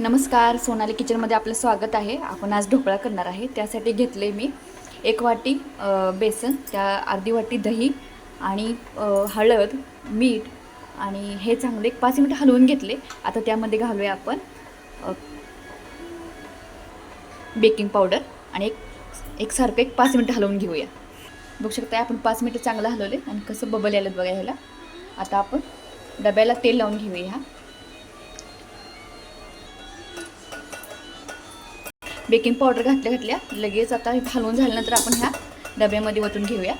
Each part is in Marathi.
नमस्कार सोनाली किचनमध्ये आपलं स्वागत आहे. आपण आज ढोकळा करणार आहे. त्यासाठी घेतले मी एक वाटी बेसन त्या अर्धी वाटी दही आणि हळद मीठ आणि हे चांगले एक पाच मिनटं हलवून घेतले. आता त्यामध्ये घालूया आपण बेकिंग पावडर आणि एक एकसारखं एक पाच मिनटं हलवून घेऊया. बघू शकता आपण पाच मिनटं चांगलं हलवले आणि कसं बबल यायला बघा ह्याला. आता आपण डब्याला तेल लावून घेऊया. ह्या बेकिंग पावडर घातल्या घातल्या लगेच आता हे झाल्यानंतर आपण ह्या डब्यामध्ये वतून घेऊया.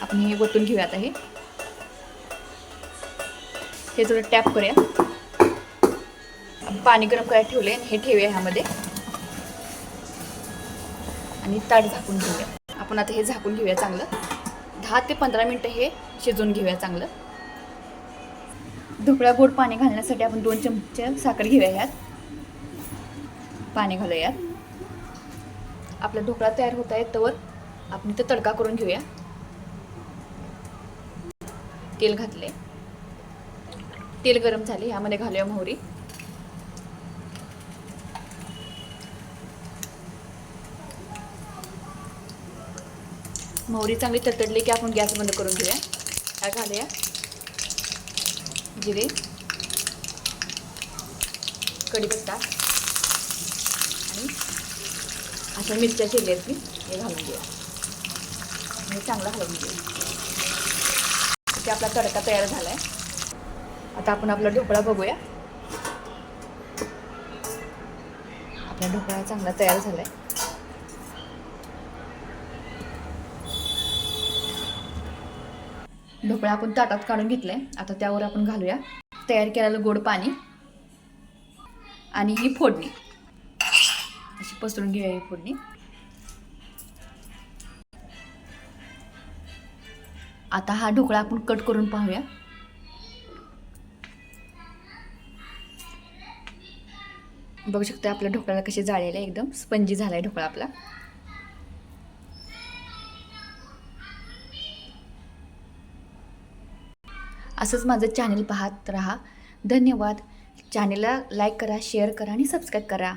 आपण हे वतून घेऊया आता हे. हे थोडं टॅप करूया. पाणी गरम करायला ठेवले हे ठेवूया ह्यामध्ये. आणि ताट झाकून घेऊया. आपण आता हे झाकून घेऊया चांगलं. दहा ते पंधरा मिनटं हे शिजवून घेऊया चांगलं. ढोकळ्या गोड पाणी घालण्यासाठी आपण दोन चमचे साखर घेऊया ह्यात. पाणी घालूयात. आपला ढोकळा तयार होत आहे तवर आपण इथं तडका करून घेऊया. तेल घातले तेल गरम झाले ह्यामध्ये घालूया मोहरी. मोहरी चांगली तडतडली की आपण गॅस बंद करून घेऊया. ह्या घालूया. जिरे. कढीपत्ता आणि असं मिरच्या चिरल्या आहेत हे घालून घेऊया हे चांगलं हलवून घेऊया ते आपला तडका तयार झाला आहे आता आपण आपला ढोकळा बघूया. आपला ढोकळा चांगला तयार झाला आहे ढोकळा आपण ताटात काढून घेतलाय. आता त्यावर आपण घालूया. तयार केलेलं गोड पाणी आणि ही फोडणी. अशी पसरून घेऊया ही फोडणी. आता हा ढोकळा आपण कट करून पाहूया. बघू शकता आपल्या ढोकळ्याला कसे जाळलेले आहे, एकदम. स्पंजी झालाय ढोकळा आपला. असंच माझं चॅनल पाहत राहा. धन्यवाद. चॅनलला लाईक करा शेअर करा आणि सबस्क्राईब करा.